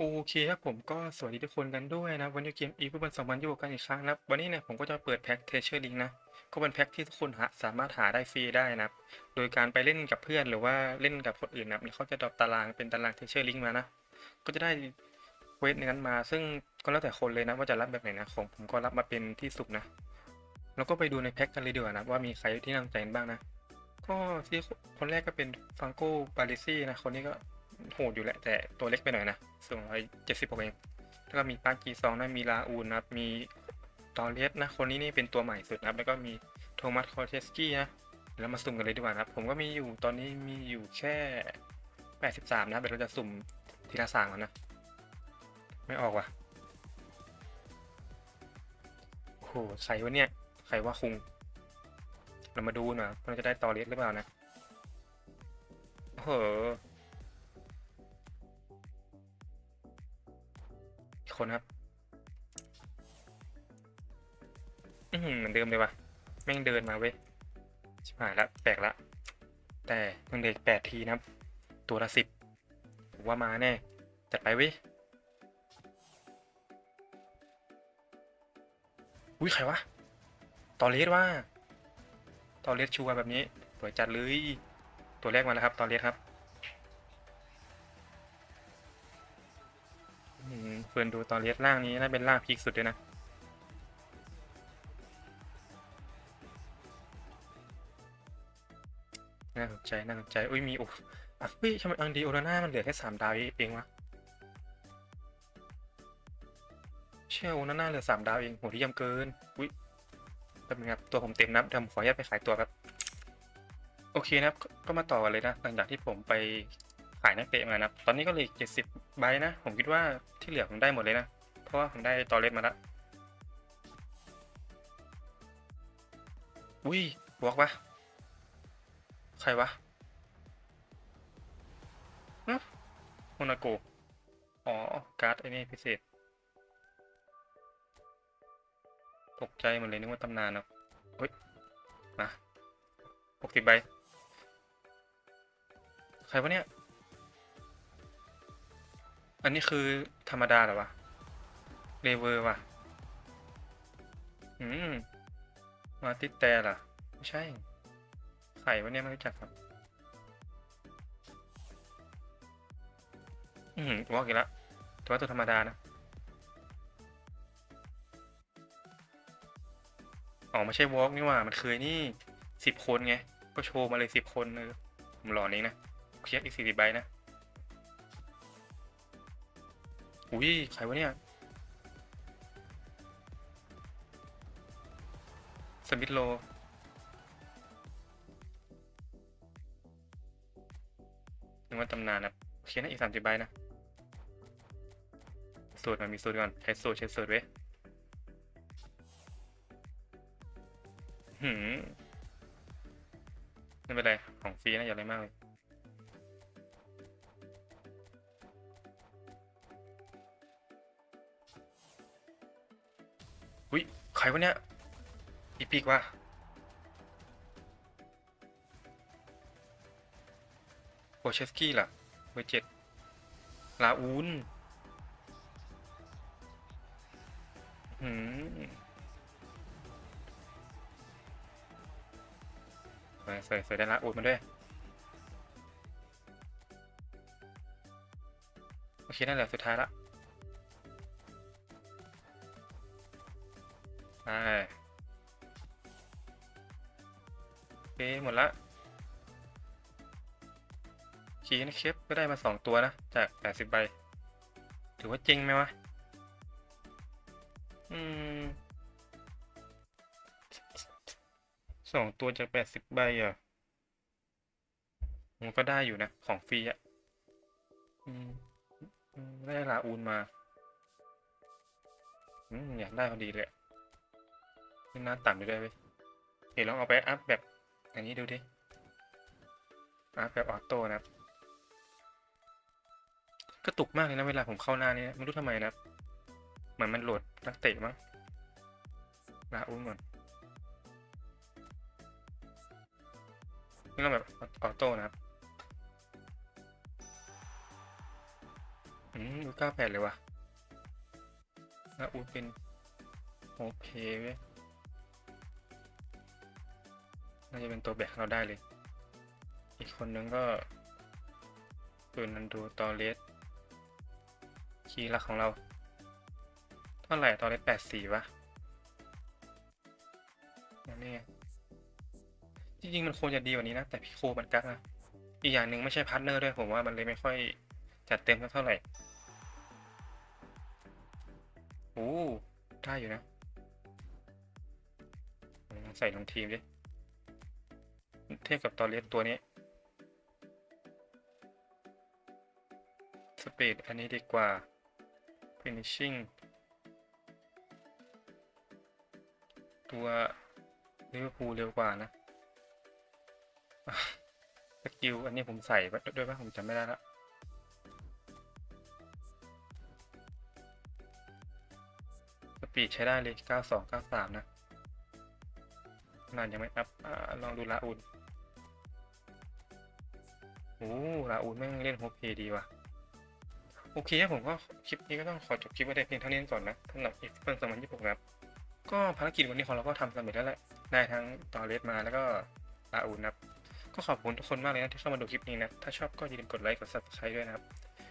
โอเคครับผมก็สวัสดีทุกคนกันด้วยนะ วันนี้เกมอีฟุตบอล2026กันอีกครั้งนะวันนี้เนี่ยผมก็จะเปิดแพ็คเทเชอร์ลิงนะ ก็เป็นแพ็คที่ทุกคนหาสามารถหาได้ฟรีได้นะโดยการไปเล่นกับเพื่อนหรือว่าเล่นกับคนอื่นนะเขาจะดรอปตารางเป็นตารางเทเชอร์ลิงมานะ ก็จะได้เวทในนั้นมา ซึ่งก็แล้วแต่คนเลยนะว่าจะรับแบบไหนนะของผมก็รับมาเป็นที่สุดนะ แล้วก็ไปดูในแพ็คกันเลยดีกว่านะว่ามีใครที่น่าสนใจกันบ้างนะ ก็ที่คนแรกก็เป็นฟังโก้บาลิซี่นะคนนี้ก็ โหดอยู่แหละ แต่ตัวเล็กไปหน่อยนะสูงร้อยเจ็ดสิบกเอง แล้วก็มีปากีซองนะมีลาอูนนะมีตอเลสนะ คนนี้นี่เป็นตัวใหม่สุดนะแล้วก็มีโทมัสคอร์เทสกี้นะเดี๋ยวเรามาสุ่มกันเลยดีกว่านะผมก็มีอยู่ตอนนี้มีอยู่แค่แปดสิบสามนะเดี๋ยวเราจะสุ่มทีละสามก่อนนะ ไม่ออกว่ะโอ้โหใครวะเนี่ยใครว่าคุง เรามาดูหน่อยมันจะได้ตอเลสหรือเปล่านะโอ้โห คนครับ อือหือเหมือนเดิมเลยว่ะ แม่งเดินมาเว้ย ชิบหายละ แปลกละ แต่ยังเด็กแปดทีนะครับ ตัวละสิบผมว่ามาแน่ จัดไปเว้ย อุ้ยใครวะ ตอเลสว่า ตอเลสชัวแบบนี้สวยจัดเลย ตัวแรกมาแล้วครับ ตอเลสครับ เฟิร์นดูตอเลสล่างนี้น่าเป็นล่างพีคสุดเลยนะ น่าสนใจ น่าสนใจ อุ้ย มีโอ้อะเฮ้ยทำไมอังดีโอนาน่ามันเหลือแค่สามดาวเองวะ เชื่อโอนาน่าเหลือสามดาวเองโหที่ยำเกิน อุ้ยแป๊บนึงครับ ตัวผมเต็มนะเดี๋ยวผมขออนุญาตไปขายตัวครับ โอเคนะครับ ก็มาต่อกันเลยนะ หลังจากที่ผมไปขายนักเตะมานะ ตอนนี้ก็เหลือเจ็ดสิบ ใบนะ ผมคิดว่าที่เหลือผมได้หมดเลยนะ เพราะว่าผมได้ตอเลสมาล้วอุ้ยบวกปะใครวะฮะโมนาโก อ๋อ การ์ดไอ้นี่พิเศษ ตกใจหมดเลยนึกว่าตำนานนะเฮ้ย มาหกสิบใบ ใครวะเนี่ย อันนี้คือธรรมดาหรอวะเลเวอร์วะอืม มาติดแต่ล่ะ ไม่ใช่ ไข่วะเนี่ยไม่รู้จักครับ อืมวอกอีกแล้วแต่ว่าตัวธรรมดานะอ๋อไม่ใช่วอล์กนี่หว่า มันคือนี่สิบคนไง ก็โชว์มาเลยสิบคนเออผมหลอนเองนะเคียร์อีกสี่สิบใบนะ อุ้ยใครวะเนี่ย สมิธโล นึกว่าตำนานนะโอเคนะอีกสามสิบใบนะสูตรมันมีสูตรก่อน ใช้สูตรใช้สูตรเว้ยหืมไม่เป็นไร ของฟรีนะอย่าอะไรมากเลย อุ้ยใครวะเนี่ยอีปีกว่ะโอเชสกี้ล่ะเบอร์เจ็ดลาอูนหืมสวยสวยสวยได้ละอุดมาด้วยโอเคนั่นแหละสุดท้ายละ ไปโอเคหมดละคีนเคปก็ได้มาสองตัวนะ จากแปดสิบใบ ถือว่าจริงไหมวะ อืมสองตัวจากแปดสิบใบอะมันก็ได้อยู่นะ ของฟรีอะได้ลาอูนมาอืมอยากได้พอดีเลย หน้าต่ำอยู่ด้วยเว้ยเดี๋ยวลองเอาไปอัพแบบอันนี้ดูดิ อัพแบบออโต้นะครับ กระตุกมากเลยนะเวลาผมเข้าหน้านี้ไม่รู้ทำไมนะเหมือนมันโหลดนักเตะมั้งลาอูนก่อนนี่เราแบบออโต้นะครับ อืมดูเก้าแปดเลยว่ะล้วอูดเป็นโอเคเว้ย น่าจะเป็นตัวแบกเราได้เลย อีกคนนึงก็ตัวนันดูตอเลสคีย์หลักของเรา เท่าไหร่ตอเลสแปดสี่วะนี่ไงจริงๆ มันควรจะดีกว่านี้นะ แต่พี่โคมันกักนะอีกอย่างหนึ่งไม่ใช่พาร์ทเนอร์ด้วย ผมว่ามันเลยไม่ค่อยจัดเต็มสักเท่าไหร่โอ้ได้อยู่นะ ใส่ลงทีมดิ เทียบกับตอเลสตัวนี้สปีดอันนี้ดีกว่า finishing ตัวลิเวอร์พูลเร็วกว่านะสกิลอันนี้ผมใส่ด้วยป่ะผมจำไม่ได้ละสปีดใช้ได้เลย 92 93 นะนานยังไม่อัพอลองดูลาอุน อ้ลาอุนแม่งเล่นโฮเพดีว่ะ โอเคผมก็คลิปนี้ก็ต้องขอจบคลิปไว้แต่เพียงเท่านี้ก่อนนะสำหรับอีกเพิ่งสมันยี่สิบครับ ก็ภารกิจวันนี้ของเราก็ทำสำเร็จแล้วแหละ ได้ทั้งตอเลสมาแล้วก็ลาอุนนะครับ ก็ขอบคุณทุกคนมากเลยนะที่เข้ามาดูคลิปนี้นะ ถ้าชอบก็อย่าลืมกดไลค์กด subscribe ด้วยนะครับ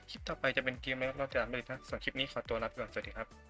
คลิปต่อไปจะเป็นเกมแล้วเราจะไม่เลยนะส่วนคลิปนี้ขอตัวลาไปก่อนสวัสดีครับ